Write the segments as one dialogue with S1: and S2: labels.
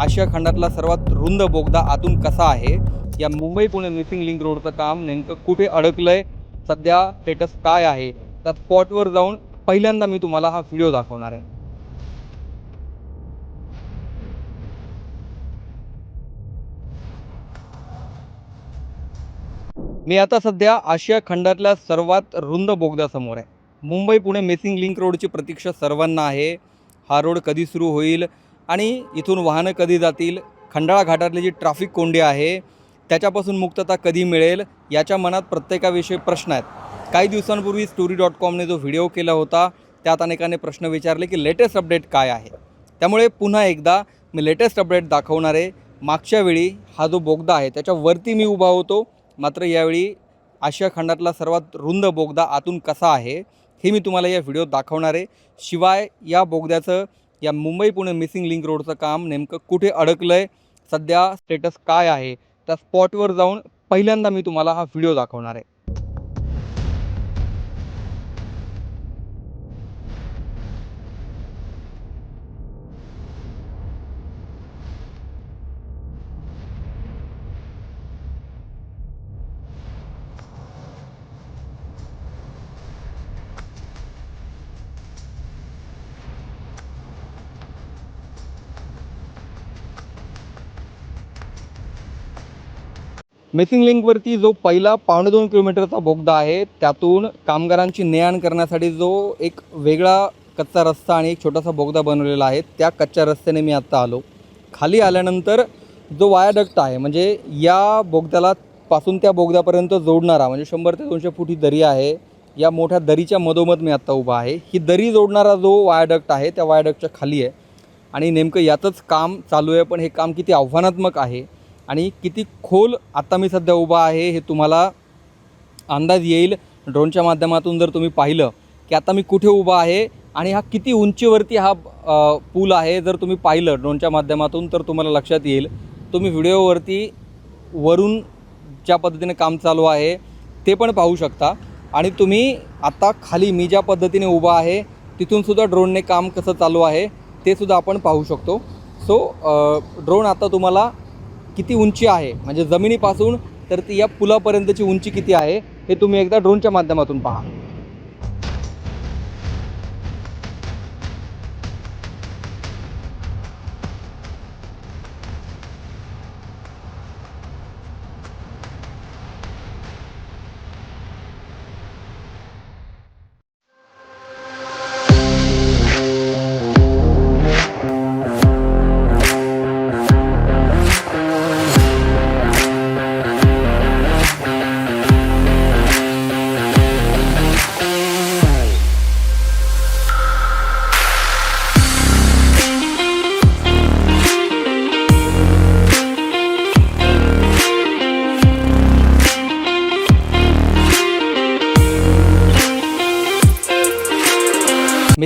S1: आशिया खंडातला सर्वात रुंद बोगदा आतून कसा आहे? या मुंबई पुणे मिसिंग लिंक रोडचं काम नेमकं कुठे अडकलंय? सध्या स्टेटस काय आहे? त्या स्पॉटवर जाऊन पहिल्यांदा मी तुम्हाला हा व्हिडिओ दाखवणार आहे. मी आता सध्या आशिया खंडातल्या सर्वात रुंद बोगद्यासमोर आहे. मुंबई पुणे मिसिंग लिंक रोडची प्रतीक्षा सर्वांना आहे. हा रोड कधी सुरू होईल? आणि इथून वाहनं कधी जातील खंडाळा घाटातली जी ट्रॅफिक कोंडी आहे त्याच्यापासून मुक्तता कधी मिळेल याच्या मनात प्रत्येकाविषयी प्रश्न आहेत. काही दिवसांपूर्वी स्टोरी डॉट कॉमने जो व्हिडिओ केला होता त्यात अनेकांनी प्रश्न विचारले की लेटेस्ट अपडेट काय आहे? त्यामुळे पुन्हा एकदा मी लेटेस्ट अपडेट दाखवणार आहे. मागच्या वेळी हा जो बोगदा आहे त्याच्यावरती मी उभा होतो. मात्र यावेळी आशिया खंडातला सर्वात रुंद बोगदा आतून कसा आहे हे मी तुम्हाला या व्हिडिओत दाखवणार आहे. शिवाय या बोगद्याचं या मुंबई पुणे मिसिंग लिंक रोडचं काम नेमकं कुठे अडकलं आहे सध्या स्टेटस काय आहे? त्या स्पॉटवर जाऊन पहिल्यांदा मी तुम्हाला हा व्हिडिओ दाखवणार आहे. मिसिंग लिंकवरती जो पहिला पावणे दोन किलोमीटरचा बोगदा आहे त्यातून कामगारांची ने आण करण्यासाठी जो एक वेगळा कच्चा रस्ता आणि एक छोटासा बोगदा बनवलेला आहे त्या कच्च्या रस्त्याने मी आत्ता आलो. खाली आल्यानंतर जो वायाडक्ट आहे म्हणजे या बोगद्याला पासून त्या बोगद्यापर्यंत जोडणारा म्हणजे शंभर ते दोनशे फूट ही दरी आहे या मोठ्या दरीच्या मधोमध मी आत्ता उभा आहे. ही दरी जोडणारा जो वायाडक्ट आहे त्या वायाडक्टच्या खाली आहे. आणि नेमकं यातच काम चालू आहे पण हे काम किती आव्हानात्मक आहे आणि किती खोल आत्ता मी सध्या उभा आहे हे तुम्हाला अंदाज येईल. ड्रोनच्या माध्यमातून जर तुम्ही पाहिलं की आता मी कुठे उभा आहे आणि हा किती उंचीवरती हा पूल आहे जर तुम्ही पाहिलं ड्रोनच्या माध्यमातून तर तुम्हाला लक्षात येईल. तुम्ही व्हिडिओवरती वरून ज्या पद्धतीने काम चालू आहे ते पण पाहू शकता. आणि तुम्ही आता खाली मी ज्या पद्धतीने उभा आहे तिथूनसुद्धा ड्रोनने काम कसं चालू आहे ते सुद्धा आपण पाहू शकतो. सो ड्रोन आता तुम्हाला किती उंची आहे? म्हणजे जमिनीपासून तर ती या पुलापर्यंतची उंची किती आहे? हे तुम्ही एकदा ड्रोनच्या माध्यमातून पहा.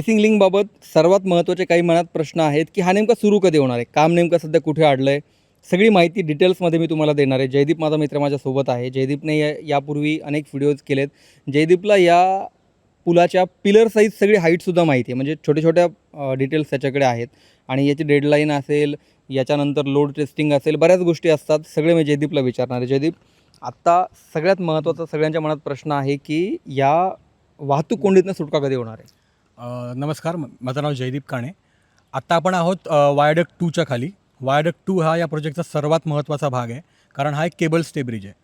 S1: रेसिंग लिंकबाबत सर्वात महत्त्वाचे काही मनात प्रश्न आहेत की हा नेमका सुरू कधी होणार आहे? काम नेमकं सध्या कुठे अडलं आहे सगळी माहिती डिटेल्समध्ये मी तुम्हाला देणार आहे. जयदीप माझा मित्र माझ्यासोबत आहे. जयदीपने या यापूर्वी अनेक व्हिडिओज केलेत. जयदीपला या पुलाच्या पिलर साईज सगळी हाईटसुद्धा माहिती आहे. म्हणजे छोट्या छोट्या डिटेल्स त्याच्याकडे आहेत. आणि याची डेडलाईन असेल याच्यानंतर लोड टेस्टिंग असेल बऱ्याच गोष्टी असतात. सगळे मी जयदीपला विचारणार आहे. जयदीप आत्ता सगळ्यात महत्त्वाचा सगळ्यांच्या मनात प्रश्न आहे की या वाहतूक कोंडीतनं सुटका कधी होणार आहे?
S2: नमस्कार माझं नाव जयदीप काणे. आत्ता आपण आहोत वायडक टूच्या खाली. वायडक टू हा या प्रोजेक्टचा सर्वात महत्त्वाचा भाग आहे कारण हा एक केबल स्टे ब्रिज आहे.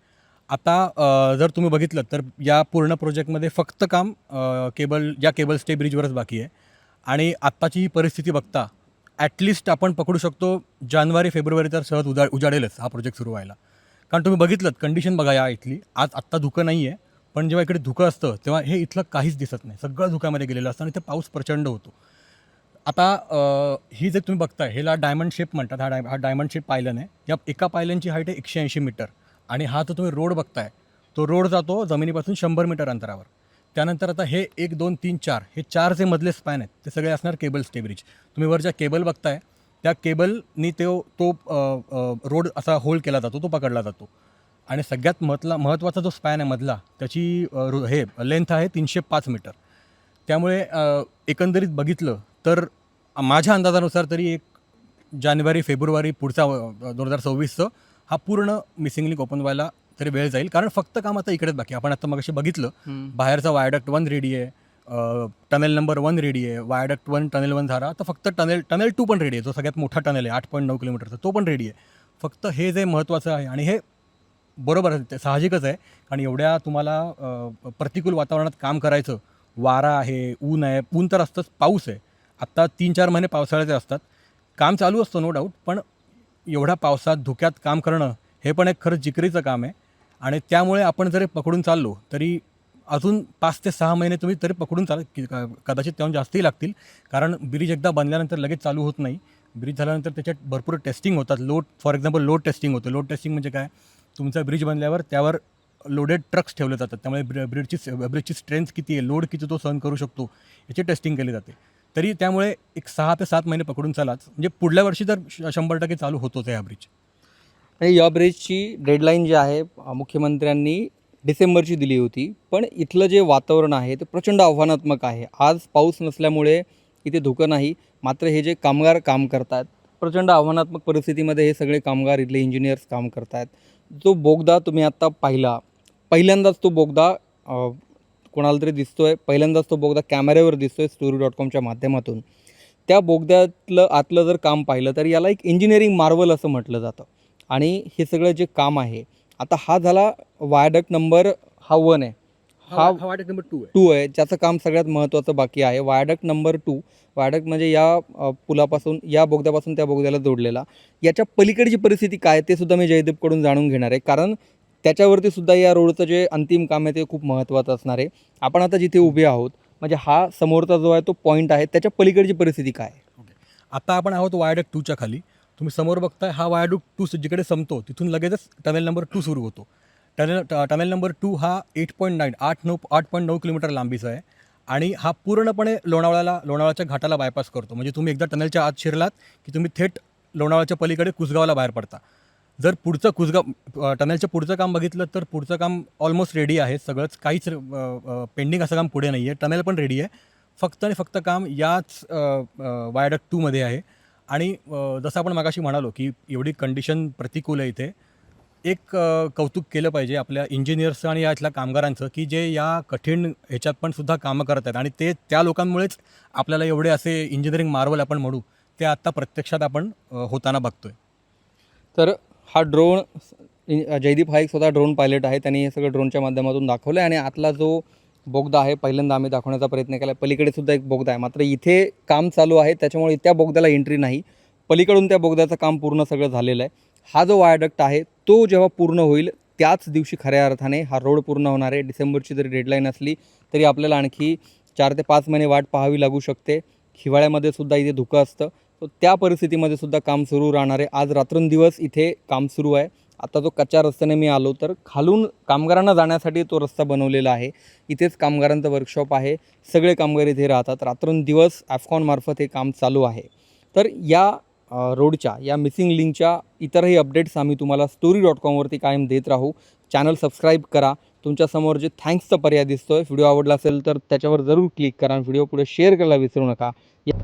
S2: आता जर तुम्ही बघितलं तर या पूर्ण प्रोजेक्टमध्ये फक्त काम केबल या केबल स्टे ब्रिजवरच बाकी आहे. आणि आत्ताची ही परिस्थिती बघता ॲटलिस्ट आपण पकडू शकतो जानेवारी फेब्रुवारी तर सहज उजा उजाडेलच हा प्रोजेक्ट सुरू व्हायला. कारण तुम्ही बघितलं कंडिशन बघा या इथली. आज आत्ता धुकं नाही आहे पण जेव्हा इकडे धुकं असतं तेव्हा हे इथलं काहीच दिसत नाही. सगळं धुक्यामध्ये गेलेलं असतं आणि ते पाऊस प्रचंड होतो. आता ही जे तुम्ही बघताय ह्याला डायमंड शेप म्हणतात. हा डाय हा डायमंड शेप पायलन आहे. या एका पायलनची हाईट आहे एकशे ऐंशी मीटर आणि हा जो तुम्ही रोड बघताय तो रोड जातो जमिनीपासून शंभर मीटर अंतरावर. त्यानंतर आता हे एक दोन तीन चार हे चार जे मधले स्पॅन आहेत ते सगळे असणार केबल स्टेब्रिज तुम्ही वर ज्या केबल बघताय त्या केबलनी तो तो रोड असा होल्ड केला जातो तो पकडला जातो. आणि सगळ्यात महत्ला महत्त्वाचा जो स्पॅन आहे मधला त्याची रो- हे लेंथ आहे तीनशे पाच मीटर. त्यामुळे एकंदरीत बघितलं तर माझ्या अंदाजानुसार तरी एक जानेवारी फेब्रुवारी पुढचा दोन हजार सव्वीसचं हा पूर्ण मिसिंग लिंक ओपन व्हायला तरी वेळ जाईल. कारण फक्त काम आता इकडेच बाकी. आपण आता मगाशी बघितलं बाहेरचा वायडक्ट वन रेडी आहे टनेल नंबर वन रेडी आहे वायडक्ट वन टनेल वन झाला तर फक्त टनेल टनेल टू पण रेडी आहे. जो सगळ्यात मोठा टनेल आहे आठ पॉईंट नऊ किलोमीटरचा तो पण रेडी आहे. फक्त हे जे महत्त्वाचं आहे आणि हे बरोबर आहे ते साहजिकच आहे. कारण एवढ्या तुम्हाला प्रतिकूल वातावरणात काम करायचं वारा आहे ऊन आहे ऊन तर असतंच पाऊस आहे. आत्ता तीन चार महिने पावसाळ्याचे असतात. काम चालू असतं नो डाऊट पण एवढ्या पावसात धुक्यात काम करणं हे पण एक खरंच जिकरीचं काम आहे. आणि त्यामुळे आपण जरी पकडून चाललो तरी अजून पाच ते सहा महिने तुम्ही तरी पकडून चाल कदाचित त्याहून जास्तही लागतील. कारण ब्रिज एकदा बनल्यानंतर लगेच चालू होत नाही. ब्रिज झाल्यानंतर त्याच्यात भरपूर टेस्टिंग होतात. Load for example load testing होतं. लोड टेस्टिंग म्हणजे काय? तुमचा ब्रिज बनल्यावर त्यावर लोडेड ट्रक्स ठेवले जातात. त्यामुळे ब्र ब्रिजची ब्रिजची स्ट्रेंथ किती आहे लोड किती तो सहन करू शकतो याची टेस्टिंग केली जाते. तरी त्यामुळे एक सहा ते सात महिने पकडून चालाच. म्हणजे पुढल्या वर्षी तर श- शंभर टक्के चालू होतोच आहे हा ब्रिज.
S1: आणि या ब्रिजची डेडलाईन जी आहे मुख्यमंत्र्यांनी डिसेंबरची दिली होती. पण इथलं जे वातावरण आहे ते प्रचंड आव्हानात्मक आहे. आज पाऊस नसल्यामुळे इथे धुकं नाही. मात्र हे जे कामगार काम करतात प्रचंड आव्हानात्मक परिस्थितीमध्ये हे सगळे कामगार इथले इंजिनियर्स काम करतात जो बोगदा तुम्ही आत्ता पाहिला पहिल्यांदाच तो बोगदा कोणाला तरी दिसतो आहे पहिल्यांदाच तो बोगदा कॅमेऱ्यावर दिसतो आहे स्टोरी डॉट कॉमच्या माध्यमातून. त्या बोगद्यातलं आतलं जर काम पाहिलं तर याला एक इंजिनिअरिंग मार्वल असं म्हटलं जातं. आणि हे सगळं जे काम आहे आता हा झाला वायडक्ट नंबर हा वन आहे. हा
S2: नंबर टू आहे.
S1: टू आहे ज्याचं काम सगळ्यात महत्त्वाचं बाकी आहे. वायडक्ट नंबर टू वायडक्ट म्हणजे या पुलापासून या बोगद्यापासून त्या बोगद्याला जोडलेला. याच्या पलीकडची परिस्थिती काय ते सुद्धा मी जयदीपकडून जाणून घेणार आहे. कारण त्याच्यावरती सुद्धा या रोडचं जे अंतिम काम आहे ते खूप महत्त्वाचं असणार आहे. आपण आता जिथे उभे आहोत म्हणजे हा समोरचा जो आहे तो पॉईंट आहे त्याच्या पलीकडची परिस्थिती काय आहे?
S2: ओके आता आपण आहोत वायडक टूच्या खाली. तुम्ही समोर बघताय हा वायडक टू जिकडे संपतो. तिथून लगेचच टनेल नंबर टू सुरू होतो. टनेल टनेल नंबर टू हा एट पॉईंट नाईन आठ नऊ आठ पॉईंट नऊ किलोमीटर लांबीचा आहे. आणि हा पूर्णपणे लोणावळ्याला लोणावळ्याच्या घाटाला बायपास करतो. म्हणजे तुम्ही एकदा टनेलच्या आत शिरलात की तुम्ही थेट लोणावळ्याच्या पलीकडे कुसगावला बाहेर पडता. जर पुढचं कुसगाव टनेलचं पुढचं काम बघितलं तर पुढचं काम ऑलमोस्ट रेडी आहे. सगळंच काहीच पेंडिंग असं काम पुढे नाही आहे टनेल पण रेडी आहे. फक्त आणि फक्त काम याच वायडक टूमध्ये आहे. आणि जसं आपण मागाशी म्हणालो की एवढी कंडिशन प्रतिकूल आहे इथे. एक कौतुक केलं पाहिजे आपल्या इंजिनियर्सचं आणि या इथल्या कामगारांचं की जे या कठीण ह्याच्यात पण सुद्धा कामं करत आहेत. आणि ते त्या लोकांमुळेच आपल्याला एवढे असे इंजिनिअरिंग मार्वल आपण म्हणू ते आत्ता प्रत्यक्षात आपण होताना बघतोय.
S1: तर हा ड्रोन जयदीप हा एक स्वतः ड्रोन पायलट आहे. त्यांनी हे सगळं ड्रोनच्या माध्यमातून दाखवलं आहे आणि आतला जो बोगदा आहे पहिल्यांदा आम्ही दाखवण्याचा प्रयत्न केला पलीकडे सुद्धा एक बोगदा आहे. मात्र इथे काम चालू आहे. त्याच्यामुळे त्या बोगद्याला एंट्री नाही. पलीकडून त्या बोगद्याचं काम पूर्ण सगळं झालेलं आहे. हा जो वायडक्ट आहे तो जेव्हा पूर्ण होईल त्याच दिवशी खऱ्या अर्थाने हा रोड पूर्ण होणार आहे. डिसेंबरची जरी डेडलाईन असली तरी आपल्याला आणखी चार ते पाच महिने वाट पाहावी लागू शकते. हिवाळ्यामध्ये सुद्धा इथे धुकं असतं. तर त्या परिस्थितीमध्ये सुद्धा काम सुरू राहणार आहे. आज रात्रंदिवस इथे काम सुरू आहे. आता जो कच्च्या रस्त्याने मी आलो तर खालून कामगारांना जाण्यासाठी तो रस्ता बनवलेला आहे. इथेच कामगारांचं वर्कशॉप आहे. सगळे कामगार इथे राहतात. रात्रंदिवस ॲफकॉनमार्फत हे काम चालू आहे. तर या रोडच्या या मिसिंग लिंकच्या इतरही अपडेट्स आम्ही तुम्हाला स्टोरी डॉट कॉमवरती कायम देत राहू. चॅनल सबस्क्राईब करा. तुमच्यासमोर जे थँक्सचा पर्याय दिसतो आहे व्हिडिओ आवडला असेल तर त्याच्यावर जरूर क्लिक करा व्हिडिओ पुढे शेअर करायला विसरू नका. या